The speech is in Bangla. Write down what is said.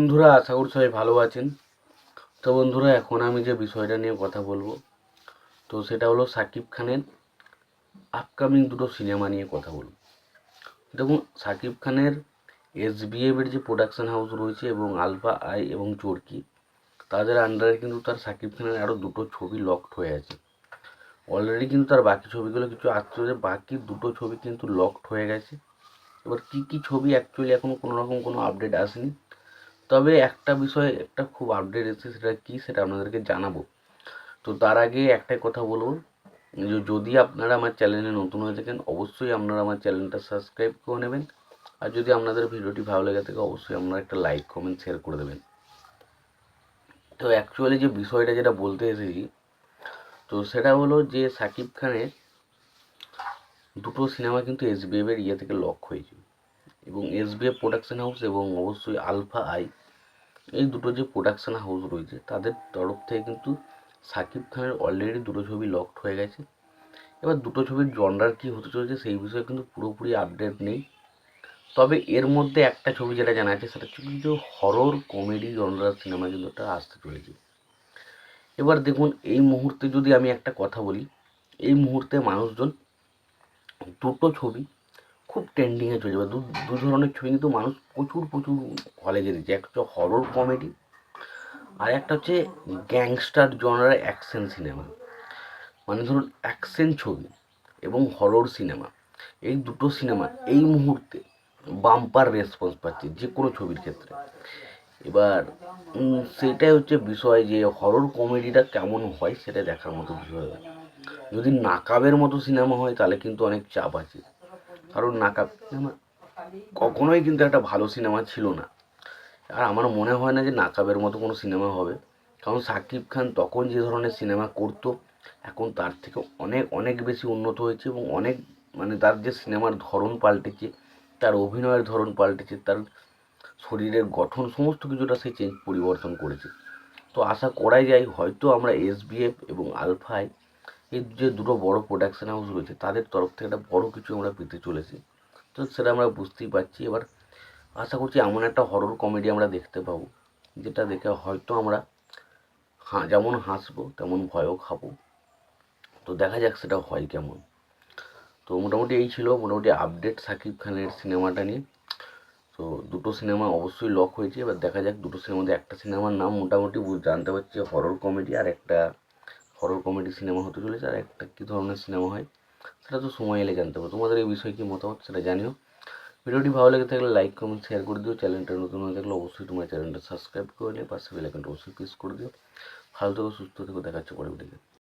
বন্ধুরা, আশা করি সবাই ভালো আছেন। তো বন্ধুরা, এখন আমি যে বিষয়টা নিয়ে কথা বলব, তো সেটা হলো সাকিব খানের আপকামিং দুটো সিনেমা নিয়ে কথা বলব। দেখুন, সাকিব খানের এস এর যে প্রোডাকশন হাউস রয়েছে এবং আলফা আই এবং চরকি তাদের আন্ডারে কিন্তু তার সাকিব খানের আরও দুটো ছবি লকড হয়ে আছে। অলরেডি কিন্তু তার বাকি ছবিগুলো কিছু আসছে বাকি দুটো ছবি কিন্তু লকড হয়ে গেছে। এবার কী কী ছবি অ্যাকচুয়ালি এখনও কোনো রকম কোনো আপডেট আসেনি তবে একটা বিষয়ে একটা খুব আপডেট এসেছে, সেটা কী সেটা আপনাদেরকে জানাব। তো তার আগে একটাই কথা বলব, যে যদি আপনারা আমার চ্যানেলে নতুন হয়ে থাকেন, অবশ্যই আপনারা আমার চ্যানেলটা সাবস্ক্রাইব করে নেবেন। আর যদি আপনাদের ভিডিওটি ভালো লেগে থাকে, অবশ্যই আপনারা একটা লাইক কমেন্ট শেয়ার করে দেবেন। তো অ্যাকচুয়ালি যে বিষয়টা যেটা বলতে এসেছি, তো সেটা হলো যে সাকিব খানের দুটো সিনেমা কিন্তু এস এর ইয়ে থেকে লক হয়েছে। এবং এস বি প্রোডাকশন হাউস এবং অবশ্যই আলফা আই এই দুটো যে প্রোডাকশন হাউস রয়েছে, তাদের তরফ থেকে কিন্তু সাকিব খানের অলরেডি দুটো ছবি লকড হয়ে গেছে। এবার দুটো ছবির জনরার কী হতে চলেছে সেই বিষয়ে কিন্তু পুরোপুরি আপডেট নেই। তবে এর মধ্যে একটা ছবি যেটা জানা আছে, সেটা হচ্ছে কিন্তু হরর কমেডি জনরার সিনেমা কিন্তু একটা আসতে চলেছে। এবার দেখুন, এই মুহূর্তে যদি আমি একটা কথা বলি, এই মুহূর্তে মানুষজন দুটো ছবি খুব ট্রেন্ডিংয়ে চলে যাবে দু দু ধরনের ছবি কিন্তু মানুষ প্রচুর প্রচুর হলে যেতেছে একটা হচ্ছে হরর কমেডি আর একটা হচ্ছে গ্যাংস্টার জনার অ্যাকশন সিনেমা মানে ধরুন অ্যাকশন ছবি এবং হরর সিনেমা এই দুটো সিনেমা এই মুহূর্তে বাম্পার রেসপন্স পাচ্ছে যে কোনো ছবির ক্ষেত্রে। এবার সেটাই হচ্ছে বিষয় যে হরর কমেডিটা কেমন হয় সেটা দেখার মতো বিষয় যদি নাকাবের মতো সিনেমা হয় তাহলে কিন্তু অনেক চাপ আছে। কারণ নাকাব সিনেমা কখনোই কিন্তু একটা ভালো সিনেমা ছিল না। আর আমার মনে হয় না যে নাকাবের মতো কোনো সিনেমা হবে। কারণ সাকিব খান তখন যে ধরনের সিনেমা করতো, এখন তার থেকে অনেক অনেক বেশি উন্নত হয়েছে এবং অনেক মানে তার যে সিনেমার ধরন পাল্টেছে, তার অভিনয়ের ধরন পাল্টেছে, তার শরীরের গঠন সমস্ত কিছুটা সে চেঞ্জ পরিবর্তন করেছে। তো আশা করাই যায় হয়তো আমরা এসবিএফ এবং আলফাই এই যে দুটো বড় প্রোডাকশন হাউস রয়েছে, তাদের তরফ থেকে একটা বড় কিছু আমরা পেতে চলেছি। তো সেটা আমরা বুঝতেই পারছি। এবার আশা করছি এমন একটা হরর কমেডি আমরা দেখতে পাবো, যেটা দেখে হয়তো আমরা হা, যেমন হাসবো, তেমন ভয়ও খাব। তো দেখা যাক সেটা হয় কেমন। তো মোটামুটি এই ছিল মোটামুটি আপডেট সাকিব খানের সিনেমাটা নিয়ে। তো দুটো সিনেমা অবশ্যই লক হয়েছে। এবার দেখা যাক দুটো মধ্যে একটা সিনেমার নাম মোটামুটি জানতে পারছি হরর কমেডি আর একটা হরর কমেডি সিনেমা হতে চলেছে আর একটা কী ধরনের সিনেমা হয়, সেটা তো সময় এলে জানতে হবে তোমাদের এই বিষয়ে কী মতামত সেটা জানিও। ভিডিওটি ভালো লেগে থাকলে লাইক কমেন্ট শেয়ার করে দিও। চ্যানেলটা নতুন হয়ে থাকলে অবশ্যই তোমার চ্যানেলটা সাবস্ক্রাইব করে নিও। পাশে বেল আইকনটা অবশ্যই প্রেস করে দিও। ভালো থেকো, সুস্থ থেকো দেখাচ্ছে পরে ভিডিও